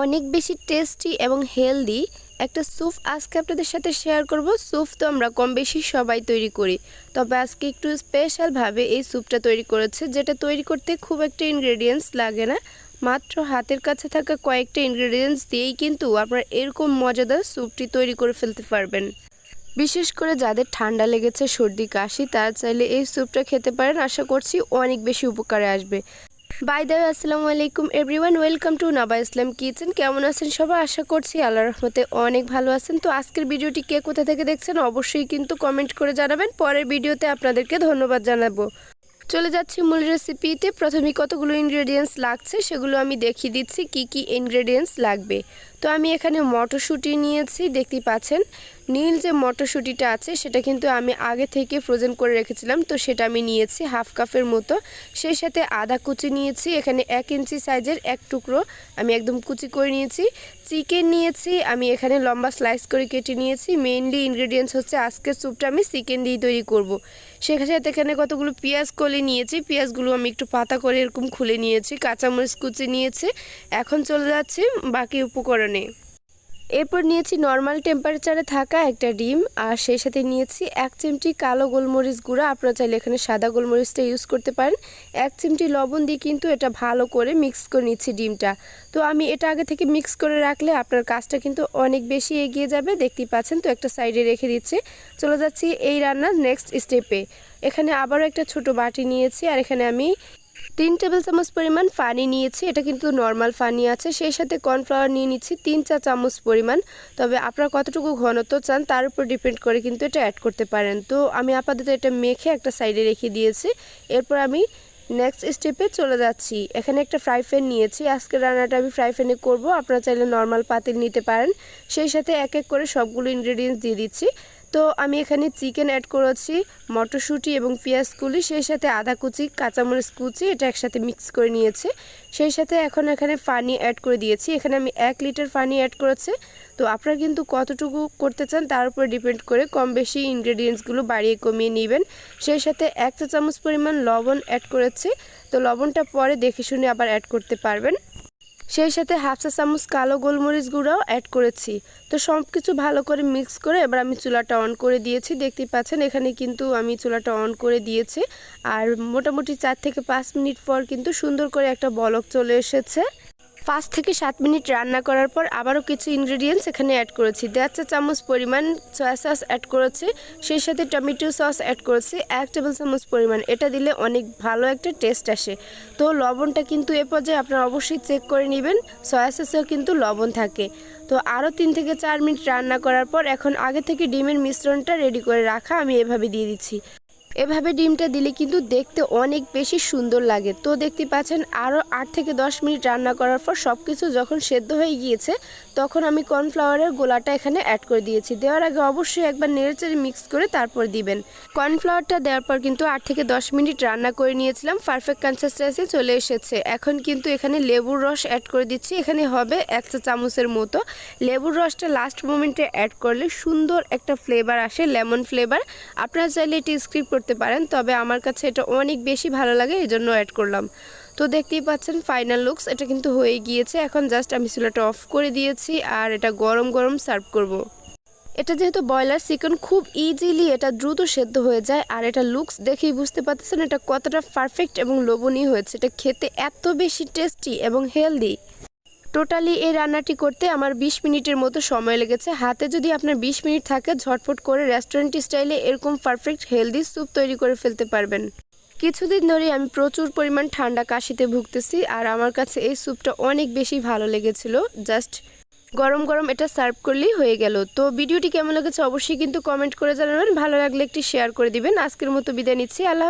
অনেক বেশি টেস্টি এবং হেলদি একটা স্যুপ আজকে আপনাদের সাথে শেয়ার করব। স্যুপ তো আমরা কম বেশি সবাই তৈরি করি। তবে আজকে একটু স্পেশালভাবে এই স্যুপটা তৈরি করেছে, যেটা তৈরি করতে খুব একটা ইনগ্রেডিয়েন্টস লাগে না। মাত্র হাতের কাছে থাকা কয়েকটা ইনগ্রেডিয়েন্টস দিয়েই কিন্তু আপনারা এরকম মজাদার স্যুপটি তৈরি করে ফেলতে পারবেন। বিশেষ করে যাদের ঠান্ডা লেগেছে, সর্দি, কাশি, তারা চাইলে এই স্যুপটা খেতে পারেন। আশা করছি অনেক বেশি উপকারে আসবে। বাই দা আসসালামু আলাইকুম everyone, welcome to Naba Islam kitchen. কেমন আছেন সবাই? আশা করছি আল্লাহ রহমতে অনেক ভালো আছেন। তো আজকের ভিডিওটি কে কোথা থেকে দেখছেন অবশ্যই কিন্তু কমেন্ট করে জানাবেন। পরের ভিডিওতে আপনাদেরকে ধন্যবাদ জানাব। চলে যাচ্ছি মূল রেসিপিতে প্রথমে কতগুলো ইনগ্রেডিয়েন্টস লাগছে সেগুলো আমি দেখিয়ে দিচ্ছি, কি কি ইনগ্রেডিয়েন্টস লাগবে। তো আমি এখানে মটরশুঁটি নিয়েছি, দেখতেই পাচ্ছেন। নীল যে মটরশুঁটিটা আছে, সেটা কিন্তু আমি আগে থেকে ফ্রোজেন করে রেখেছিলাম, তো সেটা আমি নিয়েছি হাফ কাপের মতো। সেই সাথে আদা কুচি নিয়েছি, এখানে এক ইঞ্চি সাইজের এক টুকরো আমি একদম কুচি করে নিয়েছি। চিকেন নিয়েছি, আমি এখানে লম্বা স্লাইস করে কেটে নিয়েছি। মেইনলি ইনগ্রেডিয়েন্টস হচ্ছে আজকের স্যুপটা আমি চিকেন দিয়ে তৈরি করব। সেখানে এখানে কতগুলো পেঁয়াজ কলে নিয়েছি, পেঁয়াজগুলো আমি একটু পাতা করে এরকম খুলে নিয়েছি, কাঁচামরিচ কুচি নিয়েছি। এখন চলে যাচ্ছি বাকি উপকরণে। এরপর নিয়েছি নর্মাল টেম্পারেচারে থাকা একটা ডিম, আর সেই সাথে নিয়েছি এক চিমটি কালো গোলমরিচ গুঁড়া। আপনারা চাইলে এখানে সাদা গোলমরিচটা ইউজ করতে পারেন। এক চিমটি লবণ দিয়ে কিন্তু এটা ভালো করে মিক্স করে নিচ্ছি ডিমটা। তো আমি এটা আগে থেকে মিক্স করে রাখলে আপনার কাজটা কিন্তু অনেক বেশি এগিয়ে যাবে। দেখতেই পাচ্ছেন তো একটা সাইডে রেখে দিচ্ছি। চলে যাচ্ছি এই রান্নার নেক্সট স্টেপে এখানে আবারও একটা ছোট বাটি নিয়েছি, আর এখানে আমি তিন টেবিল চামচ পরিমাণ পানি নিয়েছি, এটা কিন্তু নর্মাল পানি আছে। সেই সাথে কর্নফ্লাওয়ার নিয়ে নিচ্ছি তিন চা চামচ পরিমাণ। তবে আপনারা কতটুকু ঘনত্ব চান তার উপর ডিপেন্ড করে কিন্তু এটা অ্যাড করতে পারেন। তো আমি আপাতত এটা মেখে একটা সাইডে রেখে দিয়েছি। এরপর আমি নেক্সট স্টেপে চলে যাচ্ছি। এখানে একটা ফ্রাই প্যান নিয়েছি। আজকে রান্নাটা আমি ফ্রাই প্যানে করব। আপনারা চাইলে নর্মাল পাতিল নিতে পারেন। সেই সাথে এক এক করে সবগুলো ইনগ্রেডিয়েন্টস দিয়ে দিচ্ছি। তো আমি এখানে চিকেন অ্যাড করেছি, মটরশুঁটি এবং পেঁয়াজ কুলি সেই সাথে আদা কুচি, কাঁচামরিচ কুচি, এটা একসাথে মিক্স করে নিয়েছি। সেই সাথে এখন এখানে পানি অ্যাড করে দিয়েছি, এখানে আমি এক লিটার পানি অ্যাড করেছি। তো আপনারা কিন্তু কতটুকু করতে চান তার উপর ডিপেন্ড করে কম বেশি ইনগ্রেডিয়েন্টসগুলো বাড়িয়ে কমিয়ে নেবেন। সেই সাথে এক চা চামচ পরিমাণ লবণ অ্যাড করেছি, তো লবণটা পরে দেখে শুনে আবার অ্যাড করতে পারবেন। সেই সাথে হাফ চা চামচ কালো গোলমরিচ গুঁড়াও অ্যাড করেছি। তো সব কিছু ভালো করে মিক্স করে এবার আমি চুলাটা অন করে দিয়েছি। দেখতেই পাচ্ছেন, এখানে কিন্তু আমি চুলাটা অন করে দিয়েছি। আর মোটামুটি চার থেকে পাঁচ মিনিট পর কিন্তু সুন্দর করে একটা বলক চলে এসেছে। পাঁচ থেকে সাত মিনিট রান্না করার পর আবারও কিছু ইনগ্রেডিয়েন্টস এখানে অ্যাড করেছি। দেড় চা চামচ পরিমাণ সয়া সস অ্যাড করেছি, সেই সাথে টমেটো সস অ্যাড করেছি, এক টেবিল চামচ পরিমাণ। এটা দিলে অনেক ভালো একটা টেস্ট আসে। তো লবণটা কিন্তু এ পর্যায়ে আপনারা অবশ্যই চেক করে নেবেন। সয়া সসেও কিন্তু লবণ থাকে। তো আরও তিন থেকে চার মিনিট রান্না করার পর এখন আগে থেকে ডিমের মিশ্রণটা রেডি করে রাখা আমি এভাবে দিয়ে দিচ্ছি। এভাবে ডিমটা দিলে কিন্তু দেখতে অনেক বেশি সুন্দর লাগে। তো দেখতে পাচ্ছেন আরও আট থেকে দশ মিনিট রান্না করার পর সব কিছু যখন সেদ্ধ হয়ে গিয়েছে, তখন আমি কর্নফ্লাওয়ারের গোলাটা এখানে অ্যাড করে দিয়েছি। দেওয়ার আগে অবশ্যই একবার নেড়েচেড়ে মিক্স করে তারপর দিবেন। কর্নফ্লাওয়ারটা দেওয়ার পর কিন্তু আট থেকে দশ মিনিট রান্না করে নিয়েছিলাম পারফেক্ট কনসিস্টেন্সি চলে এসেছে। এখন কিন্তু এখানে লেবুর রস অ্যাড করে দিচ্ছি, এখানে হবে এক চা চামচের মতো। লেবুর রসটা লাস্ট মোমেন্টে অ্যাড করলে সুন্দর একটা ফ্লেভার আসে লেমন ফ্লেভার আপনারা চাইলে এটি স্ক্রিপ করতে পারেন, তবে আমার কাছে এটা অনেক বেশি ভালো লাগে এই জন্য অ্যাড করলাম। তো দেখতেই পাচ্ছেন ফাইনাল লুকস এটা কিন্তু হয়ে গিয়েছে। এখন জাস্ট আমি চুলাটা অফ করে দিয়েছি আর এটা গরম গরম সার্ভ করব। এটা যেহেতু ব্রয়লার চিকেন খুব ইজিলি এটা দ্রুত সেদ্ধ হয়ে যায় আর এটা লুকস দেখেই বুঝতে পারতেছেন এটা কতটা পারফেক্ট এবং লোভনীয় হয়েছে। এটা খেতে এত বেশি টেস্টি এবং হেলদি টোটালি এই রান্নাটি করতে আমার ২০ মিনিটের মতো সময় লেগেছে। হাতে যদি আপনার ২০ মিনিট থাকে ঝটফট করে রেস্টুরেন্ট স্টাইলে এরকম পারফেক্ট হেলদি স্যুপ তৈরি করে ফেলতে পারবেন। কিছুদিন ধরে আমি প্রচুর পরিমাণ ঠান্ডা কাশিতে ভুগতেছি আর আমার কাছে এই স্যুপটা অনেক বেশি ভালো লেগেছিল। জাস্ট গরম গরম এটা সার্ভ করলেই হয়ে গেল। তো ভিডিওটি কেমন লেগেছে অবশ্যই কিন্তু কমেন্ট করে জানাবেন। ভালো লাগলে একটি শেয়ার করে দিবেন। আজকের মতো বিদায় নিচ্ছি। আল্লাহ